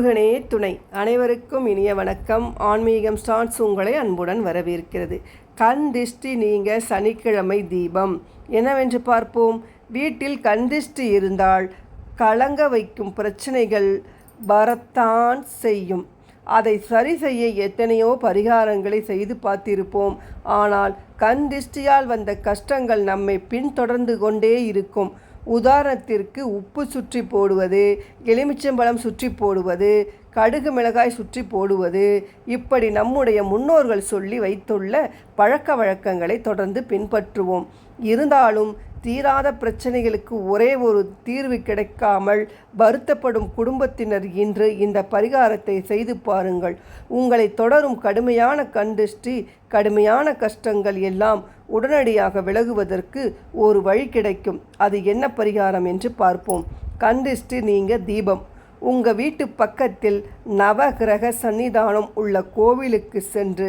முருகனே துணை. அனைவருக்கும் இனிய வணக்கம். ஆன்மீகம் ஸ்டார்ட்ஸ் உங்களை அன்புடன் வரவேற்கிறது. கண் திஷ்டி நீங்க சனிக்கிழமை தீபம். என்னவென்று பார்ப்போம்? வீட்டில் கண் திஷ்டி இருந்தால் கலங்க வைக்கும் பிரச்சனைகள் வரத்தான் செய்யும். அதை சரி செய்ய எத்தனையோ பரிகாரங்களை செய்து பார்த்திருப்போம். ஆனால் கண் திஷ்டியால் வந்த கஷ்டங்கள் நம்மை பின்தொடர்ந்து கொண்டே இருக்கும். உதாரணத்திற்கு உப்பு சுற்றி போடுவது எலுமிச்சம்பழம் சுற்றி போடுவது கடுகு மிளகாய் சுற்றி போடுவது இப்படி நம்முடைய முன்னோர்கள் சொல்லி வைத்துள்ள பழக்க வழக்கங்களை தொடர்ந்து பின்பற்றுவோம். இருந்தாலும் தீராத பிரச்சனைகளுக்கு ஒரே ஒரு தீர்வு கிடைக்காமல் வருத்தப்படும் குடும்பத்தினர் இன்று இந்த பரிகாரத்தை செய்து பாருங்கள். உங்களை தொடரும் கடுமையான கண்டிஷ்டி கடுமையான கஷ்டங்கள் எல்லாம் உடனடியாக விலகுவதற்கு ஒரு வழி கிடைக்கும். அது என்ன பரிகாரம் என்று பார்ப்போம். கண்டிஷ்டி நீங்க தீபம். உங்கள் வீட்டு பக்கத்தில் நவகிரக சன்னிதானம் உள்ள கோவிலுக்கு சென்று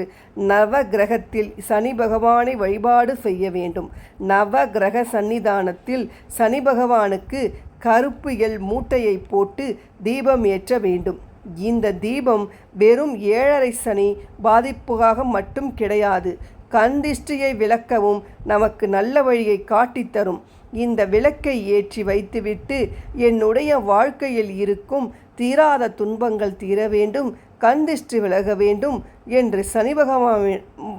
நவகிரகத்தில் சனி பகவானை வழிபாடு செய்ய வேண்டும். நவகிரக சன்னிதானத்தில் சனி பகவானுக்கு கருப்பு எல் மூட்டையை போட்டு தீபம் ஏற்ற வேண்டும். இந்த தீபம் வெறும் ஏழரை சனி பாதிப்புக்காக மட்டும் கிடையாது. கந்திஷ்டியை விளக்கவும் நமக்கு நல்ல வழியை காட்டித்தரும். இந்த விளக்கை ஏற்றி வைத்துவிட்டு என்னுடைய வாழ்க்கையில் இருக்கும் தீராத துன்பங்கள் தீர வேண்டும் கந்திஷ்டி விலக வேண்டும் என்று சனி பகவான்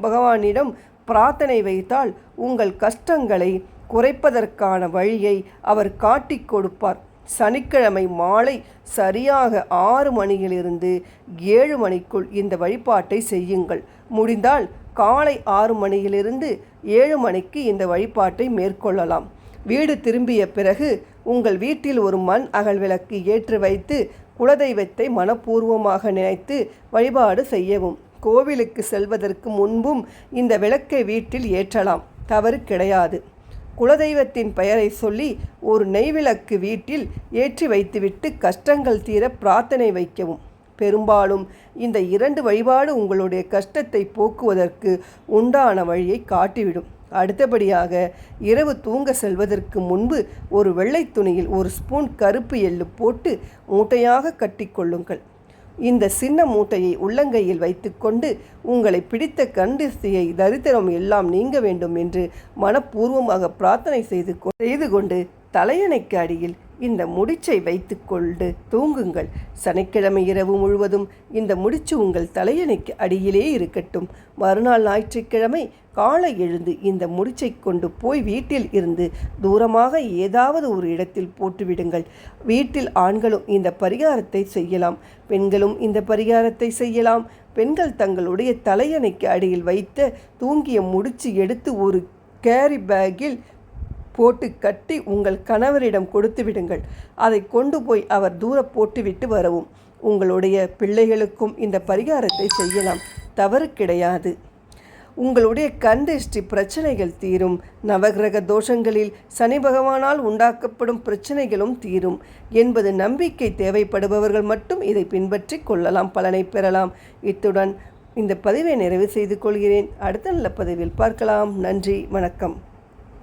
பகவானிடம் பிரார்த்தனை வைத்தால் உங்கள் கஷ்டங்களை குறைப்பதற்கான வழியை அவர் காட்டி கொடுப்பார். சனிக்கிழமை மாலை சரியாக ஆறு மணியிலிருந்து ஏழு மணிக்குள் இந்த வழிபாட்டை செய்யுங்கள். முடிந்தால் காலை ஆறு மணியிலிருந்து ஏழு மணிக்கு இந்த வழிபாட்டை மேற்கொள்ளலாம். வீடு திரும்பிய பிறகு உங்கள் வீட்டில் ஒரு மண் அகல் விளக்கு ஏற்றி வைத்து குலதெய்வத்தை மனப்பூர்வமாக நினைத்து வழிபாடு செய்யவும். கோவிலுக்கு செல்வதற்கு முன்பும் இந்த விளக்கை வீட்டில் ஏற்றலாம். தவறு கிடையாது. குலதெய்வத்தின் பெயரை சொல்லி ஒரு நெய்விளக்கு வீட்டில் ஏற்றி வைத்துவிட்டு கஷ்டங்கள் தீர பிரார்த்தனை வைக்கவும். பெரும்பாலும் இந்த இரண்டு வழிபாடு உங்களுடைய கஷ்டத்தை போக்குவதற்கு உண்டான வழியை காட்டிவிடும். அடுத்தபடியாக இரவு தூங்க செல்வதற்கு முன்பு ஒரு வெள்ளை துணியில் ஒரு ஸ்பூன் கருப்பு எள்ளு போட்டு மூட்டையாக கட்டிக்கொள்ளுங்கள் இந்த சின்ன மூட்டையை உள்ளங்கையில் வைத்துக்கொண்டு உங்களை பிடித்த கண்டிஸ்தியை தரித்திரம் எல்லாம் நீங்க வேண்டும் என்று மனப்பூர்வமாக பிரார்த்தனை செய்து செய்து கொண்டு தலையணைக்கு அடியில் இந்த முடிச்சை வைத்துக்கொண்டு தூங்குங்கள். சனிக்கிழமை இரவு முழுவதும் இந்த முடிச்சு உங்கள் தலையணைக்கு அடியிலே இருக்கட்டும். மறுநாள் ஞாயிற்றுக்கிழமை காலை எழுந்து இந்த முடிச்சை கொண்டு போய் வீட்டில் இருந்து தூரமாக ஏதாவது ஒரு இடத்தில் போட்டுவிடுங்கள். வீட்டில் ஆண்களும் இந்த பரிகாரத்தை செய்யலாம். பெண்களும் இந்த பரிகாரத்தை செய்யலாம். பெண்கள் தங்களுடைய தலையணைக்கு அடியில் வைத்த தூங்கிய முடிச்சு எடுத்து ஒரு கேரி பேக்கில் போட்டு கட்டி உங்கள் கணவரிடம் கொடுத்து விடுங்கள். அதை கொண்டு போய் அவர் தூர போட்டுவிட்டு வரவும். உங்களுடைய பிள்ளைகளுக்கும் இந்த பரிகாரத்தை செய்யலாம். தவறு கிடையாது. உங்களுடைய கண்டிஷ்டி பிரச்சனைகள் தீரும். நவகிரக தோஷங்களில் சனி பகவானால் உண்டாக்கப்படும் பிரச்சனைகளும் தீரும். என்பது நம்பிக்கை தேவைப்படுபவர்கள் மட்டும் இதை பின்பற்றி கொள்ளலாம் பலனை பெறலாம். இத்துடன் இந்த பதிவை நிறைவு செய்து கொள்கிறேன். அடுத்த நல்ல பதிவில் பார்க்கலாம். நன்றி வணக்கம்.